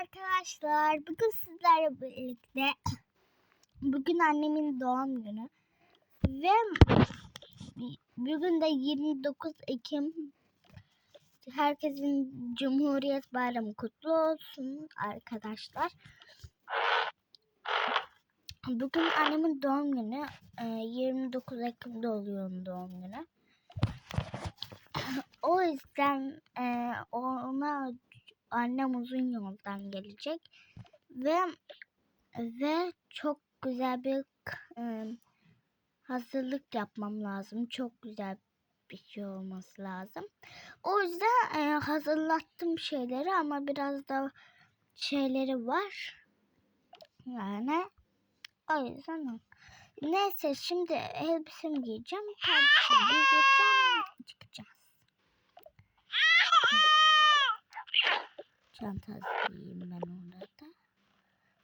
arkadaşlar. Bugün sizlerle birlikte bugün annemin doğum günü ve bugün de 29 Ekim herkesin Cumhuriyet Bayramı kutlu olsun arkadaşlar. Bugün annemin doğum günü. e, 29 Ekim'de oluyor doğum günü. O yüzden e, ona annem uzun yoldan gelecek ve ve çok güzel bir e, hazırlık yapmam lazım. Çok güzel bir şey olması lazım. O yüzden e, hazırlattım şeyleri ama biraz da şeyleri var. Yani o yüzden. Neyse şimdi elbisemi giyeceğim. Kardeşimi giyeceğim. Çıkacağız. Çantasıyım ben orada.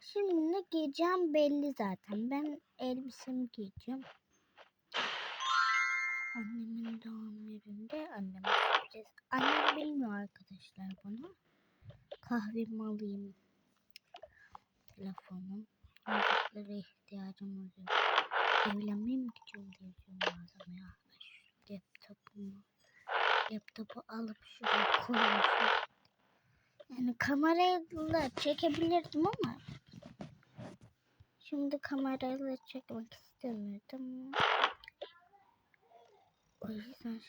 Şimdi ne giyeceğim belli zaten. Ben elbisemi giyeceğim. Annemin doğum gününde anneme sürpriz. Annem bilmiyor arkadaşlar bunu. Kahvemi alayım. Telefonum. Müziklere ihtiyacım oluyor. Evlenmeye mi gidiyorum diye lazım ya. Laptopumu. Laptopu alıp şuraya koymuşum. Yani kamerayla çekebilirdim ama şimdi kamerayla çekmek istemiyordum. O yüzden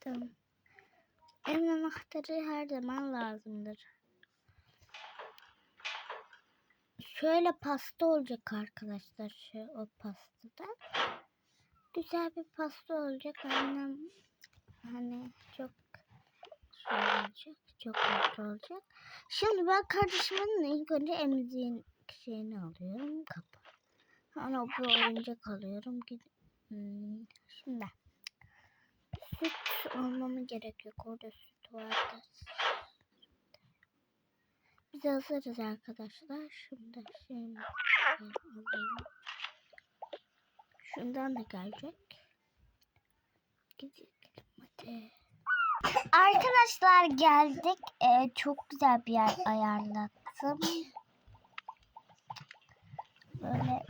tamam. Evin anahtarı her zaman lazımdır. Şöyle pasta olacak arkadaşlar şu o pastada. Güzel bir pasta olacak. Annem hani çok olacak. Çok mutlu olacak. Şimdi ben kardeşimin ilk önce emziğin şeyini alıyorum. Kapı. Sonra bu oyuncak alıyorum. Hmm, şimdi süt almama gerek yok. Orada süt vardı. Biz hazırız arkadaşlar. Şimdi şimdi alayım. Şundan da gelecek. Gidelim hadi. Arkadaşlar geldik. Ee, çok güzel bir yer ayarlattım. Böyle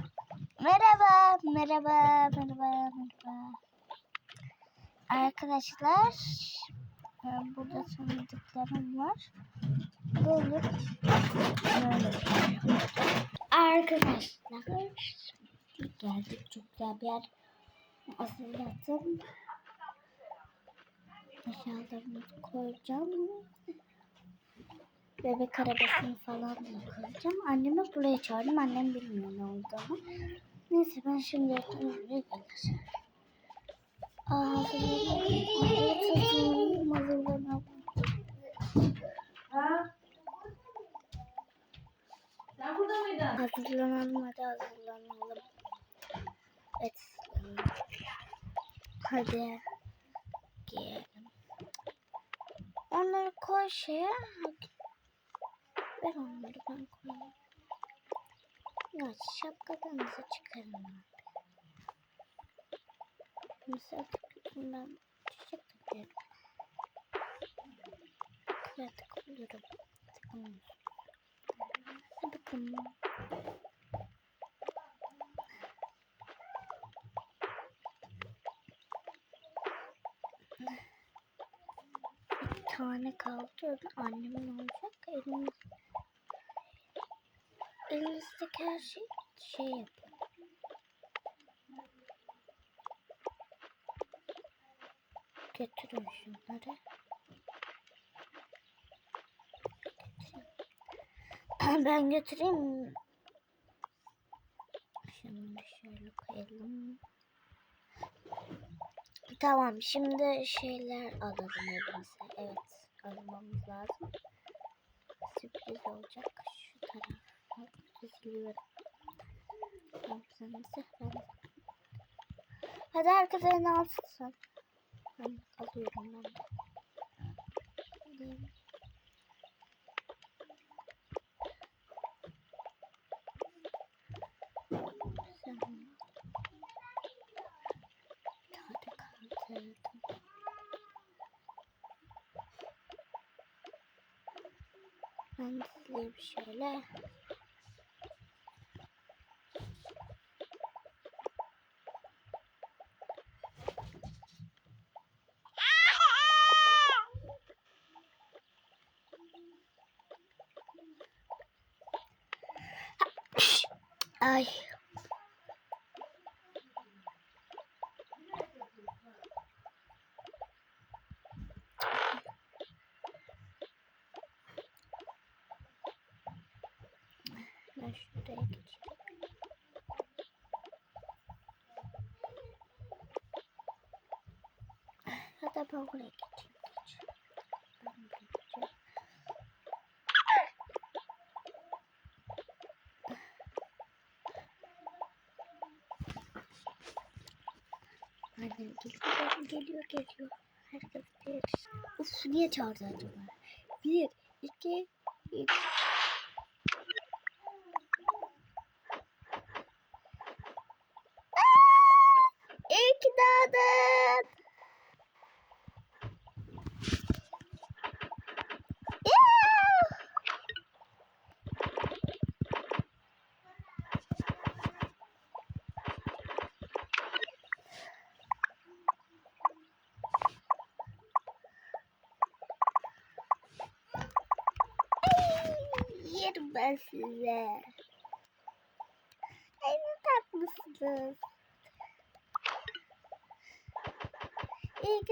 merhaba, merhaba, merhaba, merhaba. Arkadaşlar burada tanıdıklarım var. Böyle böyle. Arkadaşlar geldik çok güzel bir yer hazırlattım. Eşyalarımı koyacağım. Bebek arabasını falan da koyacağım. Annemi buraya çağırdım. Annem bilmiyor ne olduğunu. Neyse ben şimdi yatıyorum. Buraya gelir. Aa, hazırlanalım. Hazırlanalım. Ha? Sen burada mıydın? Hazırlanalım hadi hazırlanalım. Evet. Hadi. Şeye. Hadi. Ver onları ben koyayım. Ya şapkadanızı çıkarın abi. Mesela ben çiçek takıyorum. Kritik olurum. Tamam. Hadi bakalım. Bir tane kaldı. Annemin olacak. Elimiz, elimizdeki her şey şey yapın. Götürün şunları. Götüreyim. Ben götüreyim. Şunları şöyle koyalım. Tamam şimdi şeyler alalım elimize. Evet almamız lazım. Sürpriz olacak. Şu tarafa diziliyorum. Yapsanıza ben. Hadi elini alsın. Ben alıyorum ben de. Alayım. Sen Hadi kaldırdım. Ben dizileyim şöyle. Ay. Ben şuraya geçeyim. Ya da ben buraya geçeyim. Annem geliyor, geliyor, geliyor. Herkes bir. Uf, niye çağırdı acaba? Bir, iki, üç. İyi ki Ay, Yerim ben size. Ay ne tatlısınız. İyi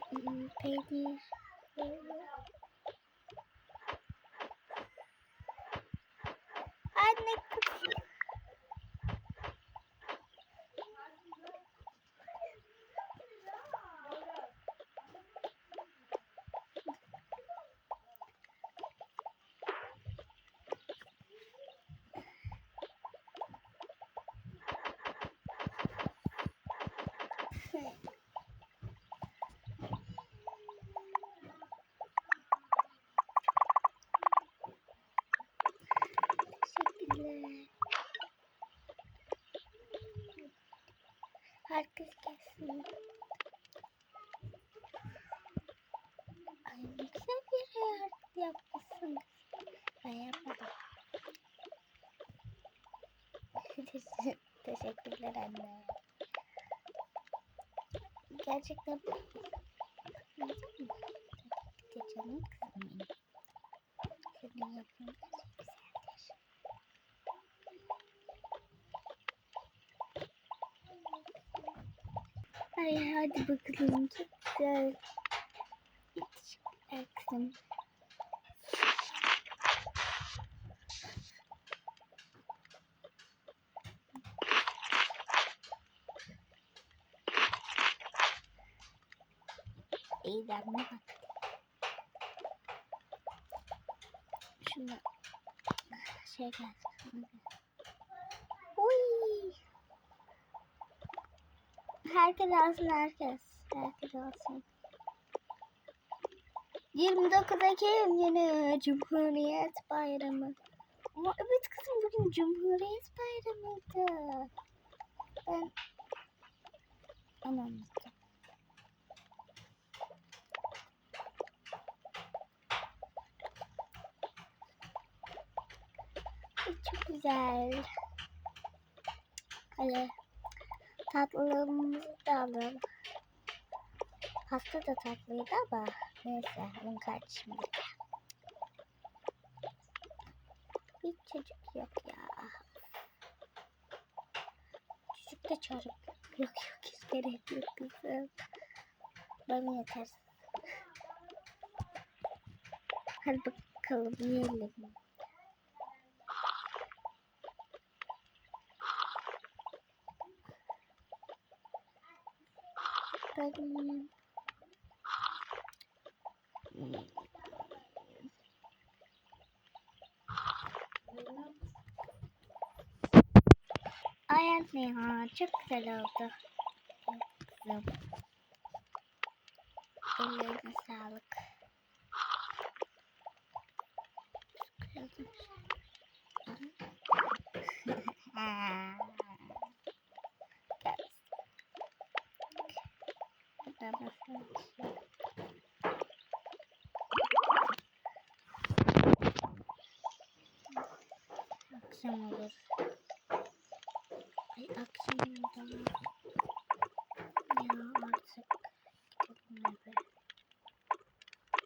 Peynir. Anne kız. Teşekkürler. Herkes gelsin. Ay güzel bir yer yapmışsın. Ben yapmadım. Teşekkürler anne. Gerçekten Güzel mi? Canım kızım benim. Senin yaptığın çok güzeldir. Ay hadi bakalım çok güzel. Aksın. Eğlenme bak. Şuna şey gelsin. Herkes alsın herkes. Herkes alsın. 29 Ekim yeni Cumhuriyet Bayramı. Ama evet kızım bugün Cumhuriyet Bayramıydı. Ben anlamıştım. Ay, Çok güzel. Hadi tatlılığımızı da alalım. Pasta da tatlıydı ama neyse onun kardeşim de. Bir çocuk yok ya. Çocuk da çocuk. Yok yok hiç gerek yok kızım. Bana yeter. Hadi bakalım yiyelim. Geldim. Ay Anne ha çok güzel oldu. Çok güzel. Akşam olur. Ay akşam oldu. Ya artık gidelim eve.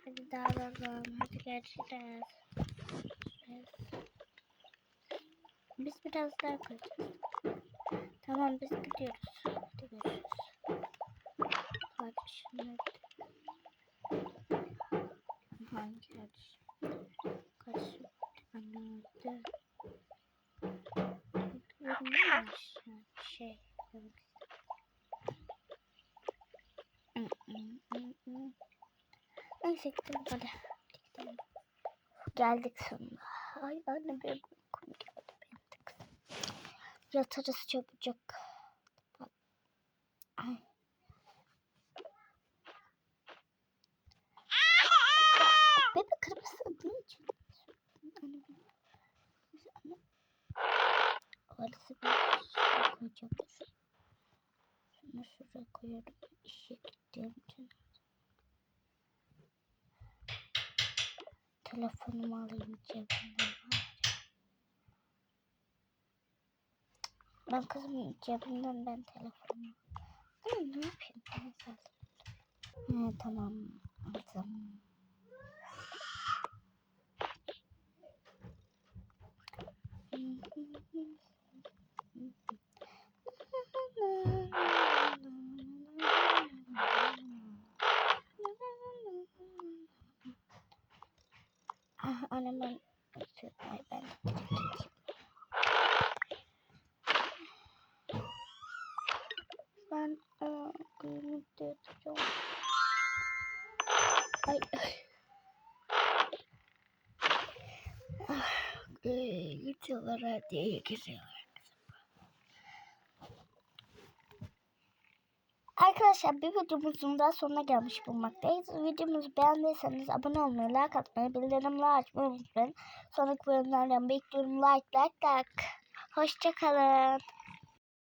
Hadi dağılalım. Hadi. Görüşürüz. Biz biraz daha kalacağız. Tamam biz gidiyoruz. Hadi görüşürüz. Hadi şunları. Hangi kardeşim? Kardeşim. Anne öldü. Ölmüş. Şey. evet. Hı, hı, hı, hı. Gidelim hadi. Gidelim. Geldik sonunda. Ay anne benim uykum geldi benim de kızım. Yatarız çabucak. Ay. Bebek kırmızı ne için? Orası bir şey koyacağım. Şunu şuraya koyuyorum. İşe gittiğim için. Telefonumu alayım cebimden. Ben kızım cebimden ben telefonumu. Anne ne yapayım? Neyse. He tamam. Aldım. Ah, annem ben Ay ben ben aa, kıymetli yatacağım. Ay ay. Ah, gidiyorlar hadi gidiyorlar. Arkadaşlar bir videomuzun daha sonuna gelmiş bulunmaktayız. Videomuzu beğendiyseniz abone olmayı, like atmayı, bildirimleri açmayı unutmayın. Sonraki bölümlerden bekliyorum. Like, like, like. Hoşçakalın.